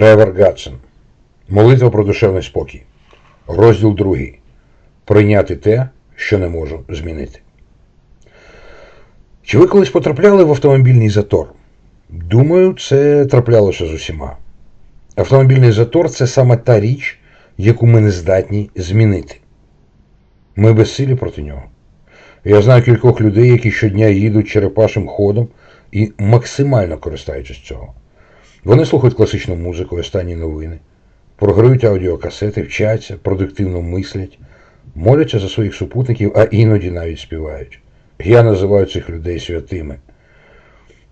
Тревор Гадсон. Молитва про душевний спокій. Розділ 2. Прийняти те, що не можу змінити. Чи ви колись потрапляли в автомобільний затор? Думаю, це траплялося з усіма. Автомобільний затор це саме та річ, яку ми не здатні змінити. Ми безсилі проти нього. Я знаю кількох людей, які щодня їдуть черепашим ходом і максимально користуючись цього. Вони слухають класичну музику, останні новини, програють аудіокасети, вчаться, продуктивно мислять, моляться за своїх супутників, а іноді навіть співають. Я називаю цих людей святими.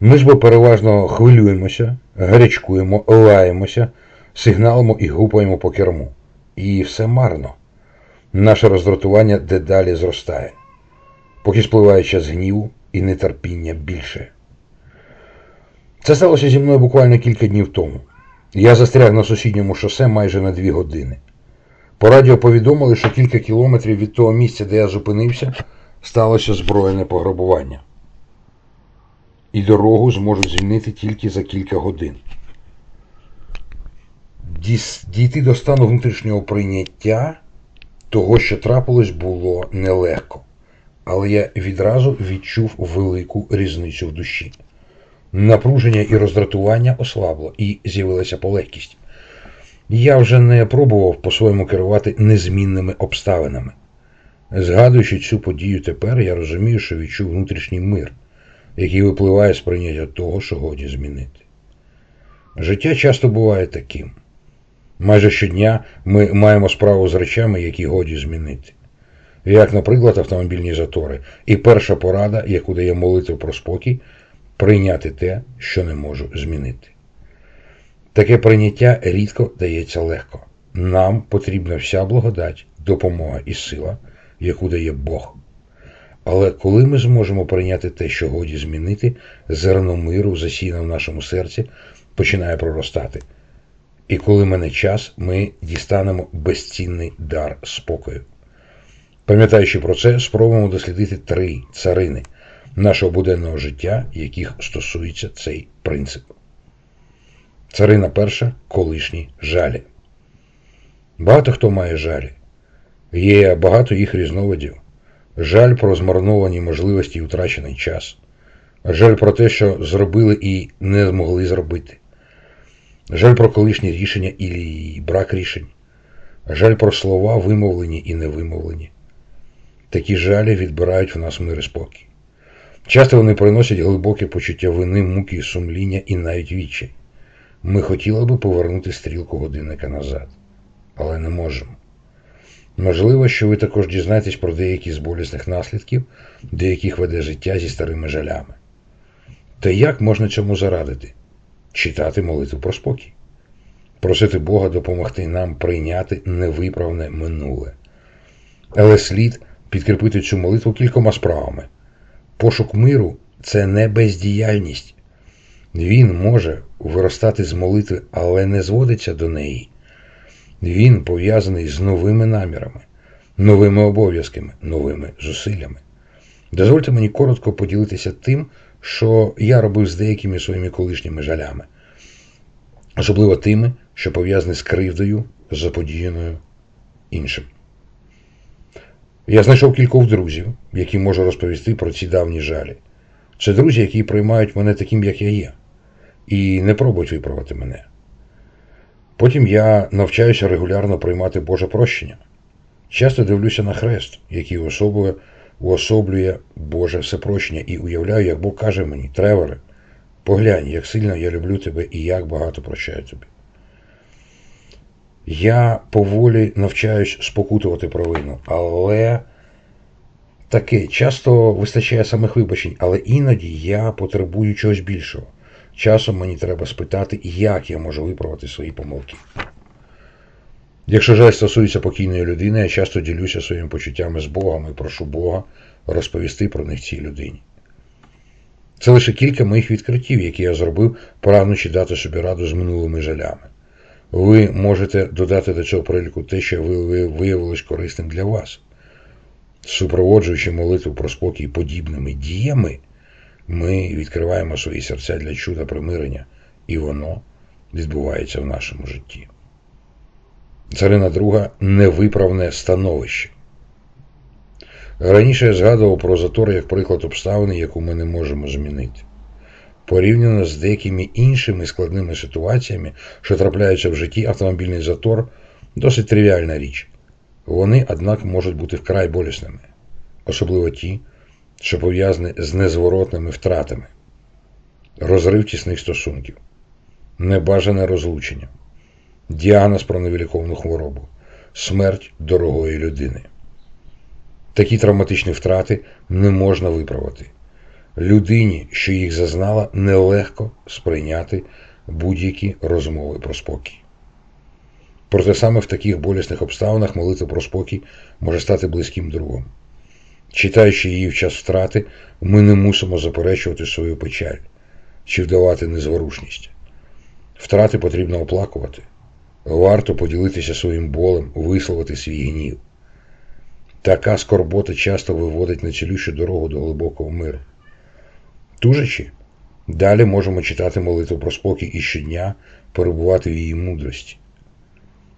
Ми ж бо переважно хвилюємося, гарячкуємо, лаємося, сигналимо і гупаємо по керму. І все марно. Наше роздратування дедалі зростає, поки спливає час гніву і нетерпіння більше. Це сталося зі мною буквально кілька днів тому. Я застряг на сусідньому шосе майже на дві години. По радіо повідомили, що кілька кілометрів від того місця, де я зупинився, сталося збройне пограбування. І дорогу зможуть звільнити тільки за кілька годин. Дійти до стану внутрішнього прийняття того, що трапилось, було нелегко. Але я відразу відчув велику різницю в душі. Напруження і роздратування ослабло, і з'явилася полегкість. Я вже не пробував по-своєму керувати незмінними обставинами. Згадуючи цю подію тепер, я розумію, що відчув внутрішній мир, який випливає з прийняття того, що годі змінити. Життя часто буває таким. Майже щодня ми маємо справу з речами, які годі змінити. Як, наприклад, автомобільні затори. І перша порада, яку дає молитва про спокій, прийняти те, що не можу змінити. Таке прийняття рідко дається легко. Нам потрібна вся благодать, допомога і сила, яку дає Бог. Але коли ми зможемо прийняти те, що годі змінити, зерно миру, засіяне в нашому серці, починає проростати. І коли мене час, ми дістанемо безцінний дар спокою. Пам'ятаючи про це, спробуємо дослідити три царини нашого буденного життя, яких стосується цей принцип. Царина перша колишні жалі. Багато хто має жалі. Є багато їх різновидів. Жаль про змарновані можливості і втрачений час. Жаль про те, що зробили і не змогли зробити. Жаль про колишні рішення і брак рішень. Жаль про слова, вимовлені і невимовлені. Такі жалі відбирають в нас мир і спокій. Часто вони приносять глибоке почуття вини, муки, сумління і навіть відчай. Ми хотіли би повернути стрілку годинника назад, але не можемо. Можливо, що ви також дізнаєтесь про деякі з болісних наслідків, до яких веде життя зі старими жалями. Та як можна цьому зарадити? Читати молитву про спокій, просити Бога допомогти нам прийняти невиправне минуле. Але слід підкріпити цю молитву кількома справами. Пошук миру це не бездіяльність. Він може виростати з молитви, але не зводиться до неї. Він пов'язаний з новими намірами, новими обов'язками, новими зусиллями. Дозвольте мені коротко поділитися тим, що я робив з деякими своїми колишніми жалями, особливо тими, що пов'язані з кривдою, заподіяною іншим. Я знайшов кількох друзів, які можу розповісти про ці давні жалі. Це друзі, які приймають мене таким, як я є, і не пробують виправити мене. Потім я навчаюся регулярно приймати Боже прощення. Часто дивлюся на хрест, який уособлює, уособлює Боже всепрощення, і уявляю, як Бог каже мені, Треворе, поглянь, як сильно я люблю тебе і як багато прощаю тобі. Я поволі навчаюсь спокутувати провину, але таке часто вистачає самих вибачень, але іноді я потребую чогось більшого. Часом мені треба спитати, як я можу виправити свої помилки. Якщо жаль стосується покійної людини, я часто ділюся своїми почуттями з Богом і прошу Бога розповісти про них цій людині. Це лише кілька моїх відкриттів, які я зробив, прагнучи дати собі раду з минулими жалями. Ви можете додати до цього переліку те, що ви- ви- виявилось корисним для вас. Супроводжуючи молитву про спокій подібними діями, ми відкриваємо свої серця для чуда примирення, і воно відбувається в нашому житті. Царина друга невиправне становище. Раніше я згадував про затор як приклад обставини, яку ми не можемо змінити. Порівняно з деякими іншими складними ситуаціями, що трапляються в житті, автомобільний затор досить тривіальна річ. Вони, однак, можуть бути вкрай болісними, особливо ті, що пов'язані з незворотними втратами, розрив тісних стосунків, небажане розлучення, діагноз про невиліковну хворобу, смерть дорогої людини. Такі травматичні втрати не можна виправити. Людині, що їх зазнала, нелегко сприйняти будь-які розмови про спокій. Проте саме в таких болісних обставинах молитва про спокій може стати близьким другом. Читаючи її в час втрати, ми не мусимо заперечувати свою печаль чи вдавати незворушність. Втрати потрібно оплакувати. Варто поділитися своїм болем, висловити свій гнів. Така скорбота часто виводить на цілющу дорогу до глибокого миру. Тужачи, далі можемо читати молитву про спокій і щодня перебувати в її мудрості.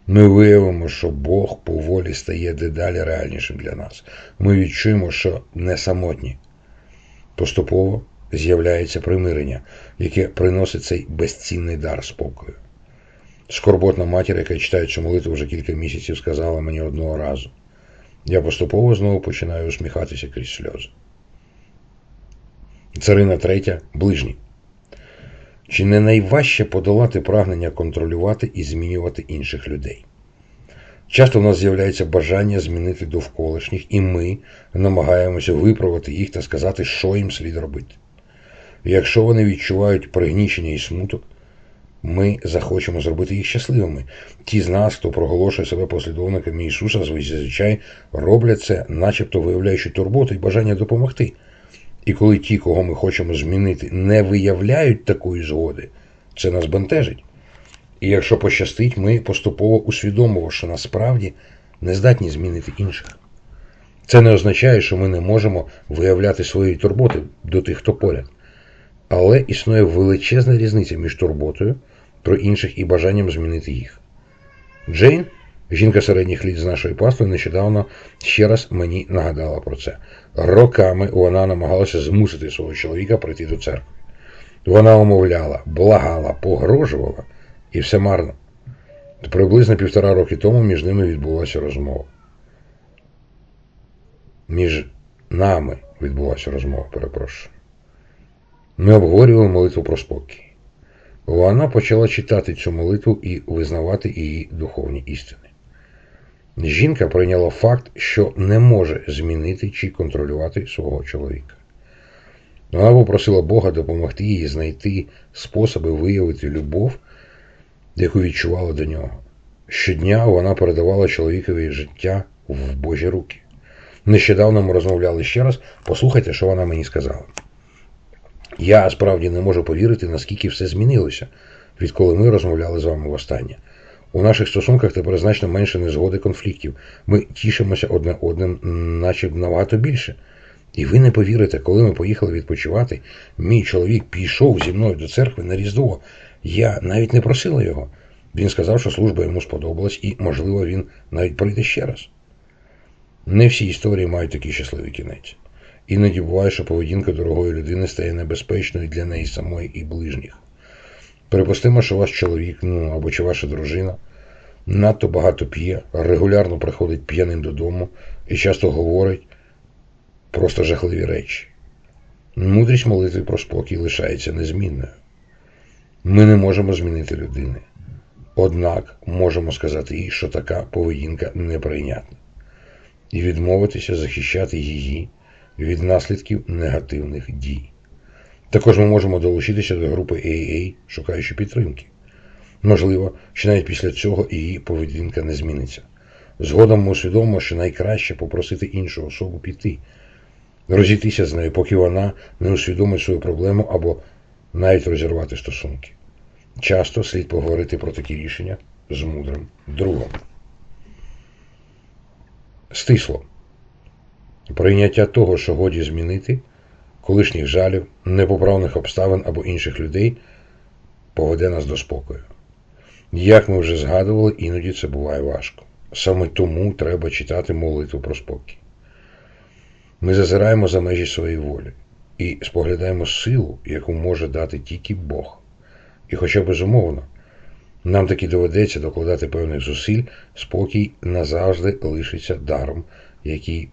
Ми виявимо, що Бог поволі стає дедалі реальнішим для нас. Ми відчуємо, що не самотні. Поступово з'являється примирення, яке приносить цей безцінний дар спокою. Скорботна матір, яка читає цю молитву вже кілька місяців, сказала мені одного разу. Я поступово знову починаю усміхатися крізь сльози. Царина третя ближній. Чи не найважче подолати прагнення контролювати і змінювати інших людей? Часто в нас з'являється бажання змінити довколишніх, і ми намагаємося виправити їх та сказати, що їм слід робити. Якщо вони відчувають пригнічення і смуток, ми захочемо зробити їх щасливими. Ті з нас, хто проголошує себе послідовниками Ісуса, зазвичай роблять це, начебто виявляючи турботу і бажання допомогти. І коли ті, кого ми хочемо змінити, не виявляють такої згоди, це нас бентежить. І якщо пощастить, ми поступово усвідомимо, що насправді не здатні змінити інших. Це не означає, що ми не можемо виявляти свої турботи до тих, хто поряд. Але існує величезна різниця між турботою про інших і бажанням змінити їх. Джейн, жінка середніх літ з нашої пастви, нещодавно ще раз мені нагадала про це. Роками вона намагалася змусити свого чоловіка прийти до церкви. Вона умовляла, благала, погрожувала, і все марно. Приблизно півтора роки тому між ними відбулася розмова. Між нами відбулася розмова, перепрошую. Ми обговорювали молитву про спокій. Вона почала читати цю молитву і визнавати її духовні істини. Жінка прийняла факт, що не може змінити чи контролювати свого чоловіка. Вона попросила Бога допомогти їй знайти способи виявити любов, яку відчувала до нього. Щодня вона передавала чоловікові життя в Божі руки. Нещодавно ми розмовляли ще раз. Послухайте, що вона мені сказала. Я справді не можу повірити, наскільки все змінилося, відколи ми розмовляли з вами востаннє. У наших стосунках тепер значно менше незгоди конфліктів. Ми тішимося одне одним, наче набагато більше. І ви не повірите, коли ми поїхали відпочивати, мій чоловік пішов зі мною до церкви на Різдво. Я навіть не просила його. Він сказав, що служба йому сподобалась, і, можливо, він навіть прийде ще раз. Не всі історії мають такий щасливий кінець. Іноді буває, що поведінка дорогої людини стає небезпечною для неї самої і ближніх. Припустимо, що ваш чоловік, ну або чи ваша дружина надто багато п'є, регулярно приходить п'яним додому і часто говорить просто жахливі речі. Мудрість молитви про спокій лишається незмінною. Ми не можемо змінити людини. Однак можемо сказати їй, що така поведінка неприйнятна, і відмовитися захищати її від наслідків негативних дій. Також ми можемо долучитися до групи AA, шукаючи підтримки. Можливо, що навіть після цього її поведінка не зміниться. Згодом ми усвідомимо, що найкраще попросити іншу особу піти, розійтися з нею, поки вона не усвідомить свою проблему або навіть розірвати стосунки. Часто слід поговорити про такі рішення з мудрим другом. Стисло. Прийняття того, що годі змінити, колишніх жалів, непоправних обставин або інших людей, поведе нас до спокою. Як ми вже згадували, іноді це буває важко. Саме тому треба читати молитву про спокій. Ми зазираємо за межі своєї волі і споглядаємо силу, яку може дати тільки Бог. І хоча безумовно, нам таки доведеться докладати певних зусиль, спокій назавжди лишиться даром, який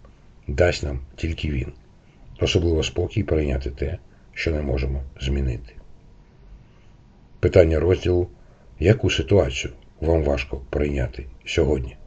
дасть нам тільки він. Особливо спокій прийняти те, що не можемо змінити. Питання розділу: яку ситуацію вам важко прийняти сьогодні?